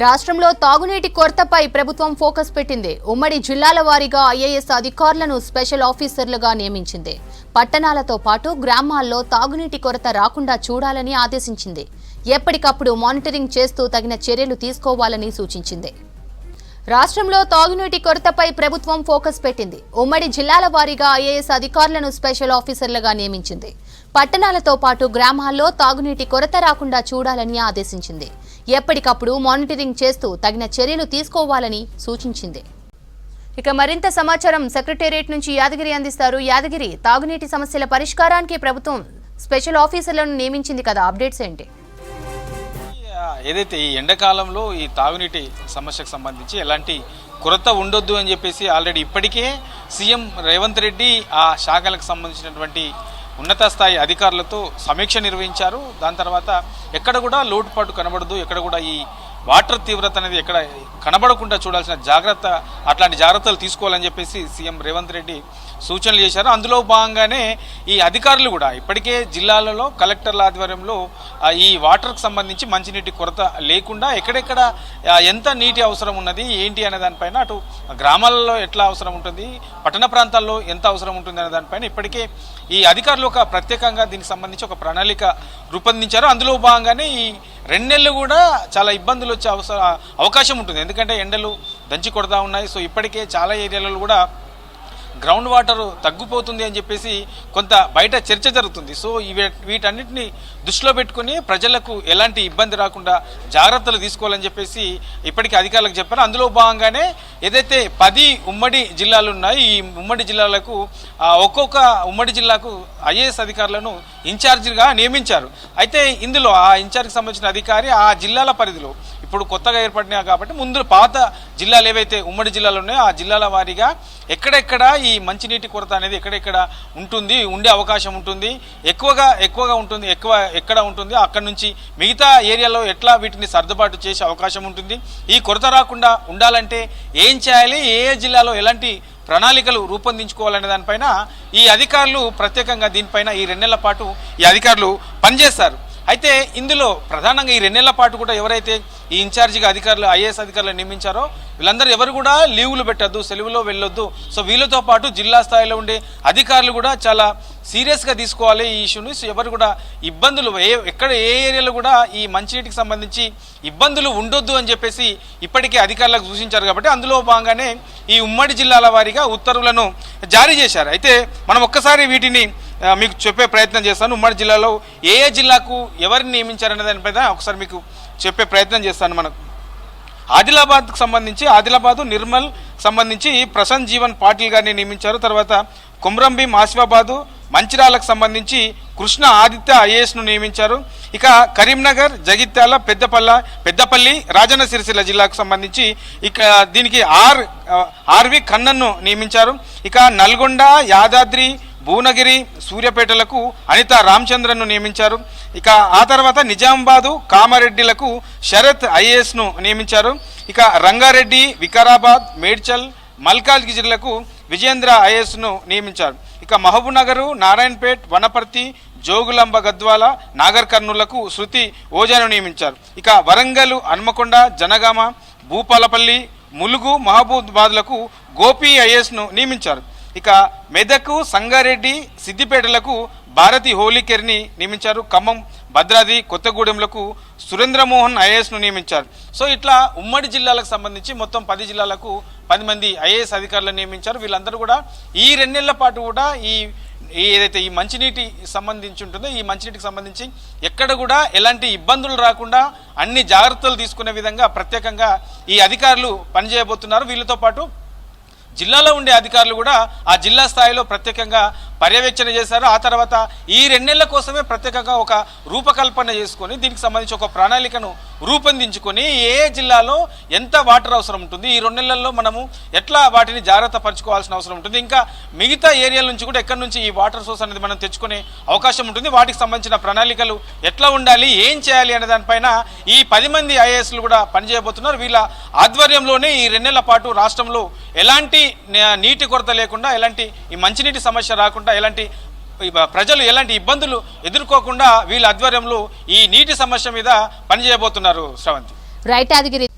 రాష్ట్రంలో తాగునీటి కొరతపై ప్రభుత్వం ఫోకస్ పెట్టింది. ఉమ్మడి జిల్లాల వారీగా ఐఏఎస్ అధికారులను స్పెషల్ ఆఫీసర్లుగా నియమించింది. పట్టణాలతో పాటు గ్రామాల్లో తాగునీటి కొరత రాకుండా చూడాలని ఆదేశించింది. ఎప్పటికప్పుడు మానిటరింగ్ చేస్తూ తగిన చర్యలు తీసుకోవాలని సూచించింది. రాష్ట్రంలో తాగునీటి కొరతపై ప్రభుత్వం ఫోకస్ పెట్టింది. ఉమ్మడి జిల్లాల వారీగా ఐఏఎస్ అధికారులను స్పెషల్ ఆఫీసర్లుగా నియమించింది. పట్టణాలతో పాటు గ్రామాల్లో తాగునీటి కొరత రాకుండా చూడాలని ఆదేశించింది. ఎప్పటికప్పుడు మానిటరింగ్ చేస్తూ తగిన చర్యలు తీసుకోవాలని సూచించింది. ఇక మరింత సమాచారం సెక్రటేరియట్ నుంచి యాదగిరి అందిస్తారు. యాదగిరి తాగునీటి సమస్యల పరిష్కారానికి ప్రభుత్వం స్పెషల్ ఆఫీసర్లను నియమించింది కదా. అప్డేట్స్ ఏంటి? ఏదైతే ఈ ఎండాకాలంలో ఈ తాగునీటి సమస్యకు సంబంధించి ఎలాంటి కొరత ఉండొద్దు అని చెప్పేసి ఆల్రెడీ ఇప్పటికే సీఎం రేవంత్ రెడ్డి ఆ శాఖలకు సంబంధించినటువంటి ఉన్నత స్థాయి అధికారులతో సమీక్ష నిర్వహించారు. దాని తర్వాత ఎక్కడ కూడా లోటుపాటు కనబడదు. ఎక్కడ కూడా ఈ వాటర్ తీవ్రత అనేది ఎక్కడ కనబడకుండా చూడాల్సిన జాగ్రత్త అట్లాంటి జాగ్రత్తలు తీసుకోవాలని చెప్పేసి సీఎం రేవంత్ రెడ్డి సూచనలు చేశారు. అందులో భాగంగానే ఈ అధికారులు కూడా ఇప్పటికే జిల్లాలలో కలెక్టర్ల ఆధ్వర్యంలో ఈ వాటర్కి సంబంధించి మంచినీటి కొరత లేకుండా ఎక్కడెక్కడ ఎంత నీటి అవసరం ఉన్నది ఏంటి అనే దానిపైన అటు గ్రామాలలో ఎట్లా అవసరం ఉంటుంది పట్టణ ప్రాంతాల్లో ఎంత అవసరం ఉంటుంది అనే దానిపైన ఇప్పటికే ఈ అధికారులు ఒక ప్రత్యేకంగా దీనికి సంబంధించి ఒక ప్రణాళిక రూపొందించారు. అందులో భాగంగానే ఈ రెండు నెలలు కూడా చాలా ఇబ్బందులు వచ్చే అవసర అవకాశం ఉంటుంది. ఎందుకంటే ఎండలు దంచి కొడతా ఉన్నాయి. సో ఇప్పటికే చాలా ఏరియాలలో కూడా గ్రౌండ్ వాటర్ తగ్గిపోతుంది అని చెప్పేసి కొంత బయట చర్చ జరుగుతుంది. సో ఇవి వీటన్నిటిని దృష్టిలో పెట్టుకుని ప్రజలకు ఎలాంటి ఇబ్బంది రాకుండా జాగ్రత్తలు తీసుకోవాలని చెప్పేసి ఇప్పటికీ అధికారులకు చెప్పారు. అందులో భాగంగానే ఏదైతే పది ఉమ్మడి జిల్లాలు ఉన్నాయి ఈ ఉమ్మడి జిల్లాలకు ఒక్కొక్క ఉమ్మడి జిల్లాకు ఐఏఎస్ అధికారులను ఇన్ఛార్జిగా నియమించారు. అయితే ఇందులో ఆ ఇన్ఛార్జికి సంబంధించిన అధికారి ఆ జిల్లాల పరిధిలో ఇప్పుడు కొత్తగా ఏర్పడినాయి కాబట్టి ముందు పాత జిల్లాలు ఏవైతే ఉమ్మడి జిల్లాలు ఉన్నాయో ఆ జిల్లాల వారీగా ఎక్కడెక్కడ ఈ మంచినీటి కొరత అనేది ఎక్కడెక్కడ ఉంటుంది ఉండే అవకాశం ఉంటుంది ఎక్కువగా ఎక్కువగా ఉంటుంది ఎక్కువ ఎక్కడ ఉంటుంది అక్కడ నుంచి మిగతా ఏరియాలో ఎట్లా వీటిని సర్దుబాటు చేసే అవకాశం ఉంటుంది. ఈ కొరత రాకుండా ఉండాలంటే ఏం చేయాలి ఏ ఏ జిల్లాలో ఎలాంటి ప్రణాళికలు రూపొందించుకోవాలనే దానిపైన ఈ అధికారులు ప్రత్యేకంగా దీనిపైన ఈ రెండేళ్ళ పాటు ఈ అధికారులు పనిచేస్తారు. అయితే ఇందులో ప్రధానంగా ఈ రెండేళ్ళ పాటు కూడా ఎవరైతే ఈ ఇన్ఛార్జిగా అధికారులు ఐఏఎస్ అధికారులు నియమించారో వీళ్ళందరూ ఎవరు కూడా లీవులు పెట్టద్దు సెలవులో వెళ్ళొద్దు. సో వీళ్ళతో పాటు జిల్లా స్థాయిలో ఉండే అధికారులు కూడా చాలా సీరియస్గా తీసుకోవాలి ఈ ఇష్యూని. సో ఎవరు కూడా ఇబ్బందులు ఏ ఎక్కడ ఏ ఏరియాలో కూడా ఈ మంచినీటికి సంబంధించి ఇబ్బందులు ఉండొద్దు అని చెప్పేసి ఇప్పటికే అధికారులకు సూచించారు కాబట్టి అందులో భాగంగానే ఈ ఉమ్మడి జిల్లాల వారీగా ఉత్తర్వులను జారీ చేశారు. అయితే మనం ఒక్కసారి వీటిని మీకు చెప్పే ప్రయత్నం చేస్తాను. ఉమ్మడి జిల్లాలో ఏ ఏ జిల్లాకు ఎవరిని నియమించారనే దానిపైన ఒకసారి మీకు చెప్పే ప్రయత్నం చేస్తాను మనకు. ఆదిలాబాద్కు సంబంధించి ఆదిలాబాదు నిర్మల్ సంబంధించి ప్రసన్న జీవన్ పాటిల్ గారిని నియమించారు. తర్వాత కుమ్రంభీం ఆసిఫాబాదు మంచిరాలకు సంబంధించి కృష్ణ ఆదిత్య ఐఏఎస్ను నియమించారు. ఇక కరీంనగర్ జగిత్యాల పెద్దపల్ల పెద్దపల్లి రాజన్న సిరిసిల్ల జిల్లాకు సంబంధించి ఇక దీనికి ఆర్ ఆర్వి కన్నన్ను నియమించారు. ఇక నల్గొండ యాదాద్రి భువనగిరి సూర్యపేటలకు అనిత రామచంద్రన్ను నియమించారు. ఇక ఆ తర్వాత నిజామాబాదు కామారెడ్డిలకు శరత్ ఐఏఎస్ను నియమించారు. ఇక రంగారెడ్డి వికారాబాద్ మేడ్చల్ మల్కాజ్గిరిలకు విజేంద్ర ఐఏఎస్ను నియమించారు. ఇక మహబూబ్నగర్ నారాయణపేట్ వనపర్తి జోగులాంబ గద్వాల నాగర్ కర్నూలకు శృతి ఓజాను నియమించారు. ఇక వరంగల్ హన్మకొండ జనగామ భూపాలపల్లి ములుగు మహబూబాద్లకు గోపి ఐఏఎస్ను నియమించారు. ఇక మెదకు సంగారెడ్డి సిద్దిపేటలకు భారతి హోలీకేర్ని నియమించారు. ఖమ్మం భద్రాద్రి కొత్తగూడెంలకు సురేంద్రమోహన్ ఐఏఎస్ను నియమించారు. సో ఇట్లా ఉమ్మడి జిల్లాలకు సంబంధించి మొత్తం పది జిల్లాలకు పది మంది ఐఏఎస్ అధికారులను నియమించారు. వీళ్ళందరూ కూడా ఈ రెండేళ్ళ పాటు కూడా ఈ ఏదైతే ఈ మంచినీటి సంబంధించి ఉంటుందో ఈ మంచినీటికి సంబంధించి ఎక్కడ కూడా ఎలాంటి ఇబ్బందులు రాకుండా అన్ని జాగ్రత్తలు తీసుకునే విధంగా ప్రత్యేకంగా ఈ అధికారులు పనిచేయబోతున్నారు. వీళ్ళతో పాటు జిల్లాలో ఉండే అధికారులు కూడా ఆ జిల్లా స్థాయిలో ప్రత్యేకంగా పర్యవేక్షణ చేశారు. ఆ తర్వాత ఈ రెండేళ్ళ కోసమే ప్రత్యేకంగా ఒక రూపకల్పన చేసుకొని దీనికి సంబంధించి ఒక ప్రణాళికను రూపొందించుకొని ఏ జిల్లాలో ఎంత వాటర్ అవసరం ఉంటుంది ఈ రెండు నెలల్లో మనము ఎట్లా వాటిని జాగ్రత్త పరచుకోవాల్సిన అవసరం ఉంటుంది. ఇంకా మిగతా ఏరియాల నుంచి కూడా ఎక్కడి నుంచి ఈ వాటర్ సోర్స్ అనేది మనం తెచ్చుకునే అవకాశం ఉంటుంది. వాటికి సంబంధించిన ప్రణాళికలు ఎట్లా ఉండాలి ఏం చేయాలి అనే దానిపైన ఈ పది మంది ఐఏఎస్లు కూడా పనిచేయబోతున్నారు. వీళ్ళ ఆధ్వర్యంలోనే ఈ రెండేళ్ళ పాటు రాష్ట్రంలో ఎలాంటి నీటి కొరత లేకుండా ఎలాంటి ఈ మంచినీటి సమస్య రాకుండా ఎలాంటి ప్రజలు ఎలాంటి ఇబ్బందులు ఎదుర్కోకుండా వీళ్ళ ఆధ్వర్యంలో ఈ నీటి సమస్య మీద పనిచేయబోతున్నారు శ్రవంతి. రైట్ యాదగిరి